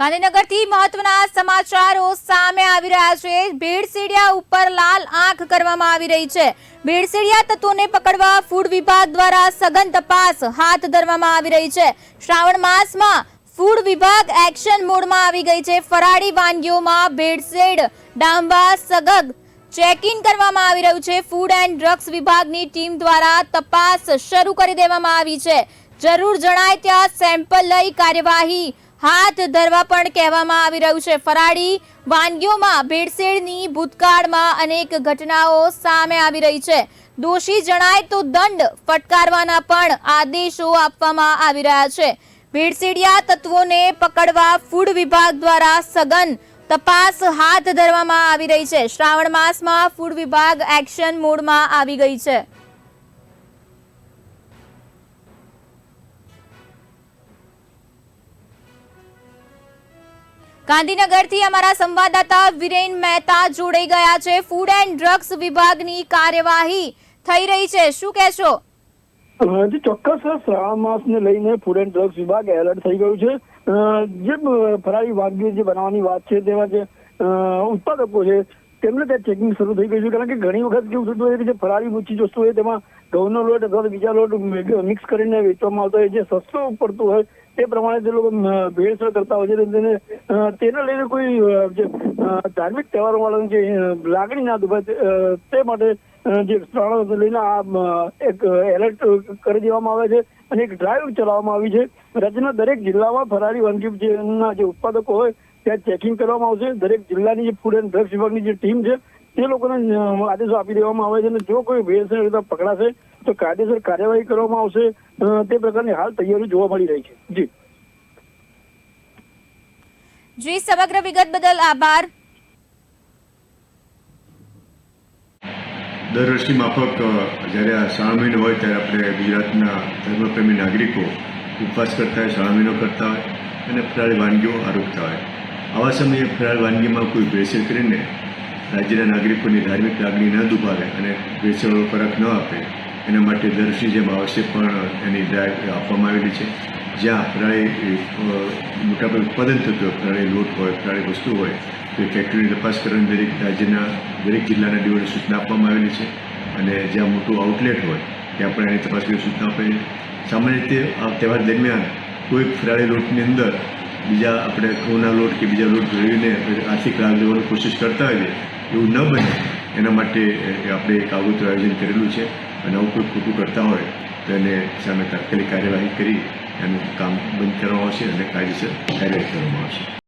ગાંધીનગરથી મહત્વના સમાચારો સામે આવી રહ્યા છે. ભીડસીડિયા ઉપર લાલ આંખ કરવામાં આવી રહી છે. ભીડસીડિયા તત્વોને પકડવા ફૂડ વિભાગ દ્વારા સઘન તપાસ હાથ ધરવામાં આવી રહી છે. શ્રાવણ માસમાં ફૂડ વિભાગ એક્શન મોડમાં આવી ગઈ છે. ફરાળી વાનગીઓમાં ભેળસેળ ડાંબા સગગ ચેક ઇન કરવામાં આવી રહ્યું છે. ફૂડ એન્ડ ડ્રગ્સ વિભાગની ટીમ દ્વારા તપાસ શરૂ કરી દેવામાં આવી છે. જરૂર જણાય ત્યાં સેમ્પલ લઈ કાર્યવાહી હાથ ધરવા પણ કહેવામાં આવી રહ્યું છે. ફરાળી વાનગીઓમાં ભેળસેળની, ભૂતકાળમાં અનેક ઘટનાઓ સામે આવી રહી છે. દોષી જણાય તો દંડ ફટકારવાના પણ આદેશો આપવામાં આવી રહ્યા છે. ભેળસેડિયા તત્વોને પકડવા ફૂડ વિભાગ દ્વારા સઘન તપાસ હાથ ધરવામાં આવી રહી છે. શ્રાવણ માસમાં ફૂડ વિભાગ એક્શન મોડમાં આવી ગઈ છે. ગાંધીનગરથી અમારા સંવાદદાતા વિરેન મહેતા જોડાઈ ગયા છે. ફૂડ એન્ડ ડ્રગ્સ વિભાગની કાર્યવાહી થઈ રહી છે. શું કહેશો? ચોક્કસ શ્રાવણ માસને લઈને ફૂડ એન્ડ ડ્રગ્સ વિભાગ એલર્ટ થઈ ગયું છે. જે ફરારી વાનગીઓ જે બનાવવાની વાત છે, તેમાં જે ઉત્પાદકો છે, તેમને ત્યાં ચેકિંગ શરૂ થઈ ગયું છે. કારણ કે ઘણી વખત કેવું થતું હોય કે જે ફરાળી ઊંચી વસ્તુ હોય તેમાં ઘઉંનો લોટ અથવા બીજા લોટ મિક્સ કરીને વેચવામાં આવતો હોય જે સસ્તો પડતું હોય તે પ્રમાણે તે લોકો ભેળસેળ કરતા હોય છે તેને તેને લઈને કોઈ જે ધાર્મિક તહેવારો વાળાની જે લાગણી ના દુભાય તે, માટે જે શ્રાવણ લઈને આ એક એલર્ટ કરી દેવામાં આવે છે અને એક ડ્રાઈવ ચલાવવામાં આવી છે. રાજ્યના દરેક જિલ્લામાં ફરારી વાનગી જેના જે ઉત્પાદકો હોય ત્યાં ચેકિંગ કરવામાં આવશે. દરેક જિલ્લાની જે ફૂડ એન્ડ ડ્રગ્સ વિભાગની જે ટીમ છે તે લોકોને આદેશો આપી દેવામાં આવે છે અને જો કોઈ ભેળસેળ પકડાશે તો કાયદેસર કાર્યવાહી કરવામાં આવશે. તે પ્રકારની હાલ તૈયારી જોવા મળી રહી છે. જી. જી સમગ્ર વિગત બદલ આભાર. દર વર્ષની માફક જ્યારે આ શ્રાવણ મહિનો હોય ત્યારે આપણે ગુજરાતના ધર્મપ્રેમી નાગરિકો ઉપવાસ કરતા હોય શ્રાવણ મહિનો કરતા હોય અને ફરાળી વાનગીઓ આરોગતા હોય. આવા સમયે ફરાળ વાનગીમાં કોઈ ભેળસેળ કરીને રાજ્યના નાગરિકોની ધાર્મિક લાગણી ન દુભાવે અને ભેળસેળનો ખોરાક ન આપે, એના માટે દર વર્ષની જેમ આ પણ એની ડ્રાઈવ આપવામાં આવેલી છે. જ્યાં ફરાળી મોટાભાગે ઉત્પાદન થતું હોય ફરાળી લોટ હોય ફરાળી વસ્તુ હોય, તો એ ફેક્ટરીની તપાસ કરવાની દરેક રાજ્યના, દરેક જિલ્લાના ડીઓને સૂચના આપવામાં આવેલી છે. અને જ્યાં મોટું આઉટલેટ હોય, ત્યાં પણ એની તપાસ કરી સૂચના આપેલી સામાન્ય રીતે આ તહેવાર દરમિયાન કોઈક ફરાળી લોટની અંદર બીજા આપણે ઘઉંના લોટ કે બીજા લોટ ભેળવીને આર્થિક લાભ લેવાની કોશિશ કરતા હોઈએ એવું ન બને. એના માટે આપણે એક આગોતરું આયોજન કરેલું છે અને આવું કોઈ ખોટું કરતા હોય તો એને સામે તાત્કાલિક કાર્યવાહી કરી એનું કામ બંધ કરવામાં આવશે અને કાયદેસર કાર્યવાહી કરવામાં આવશે.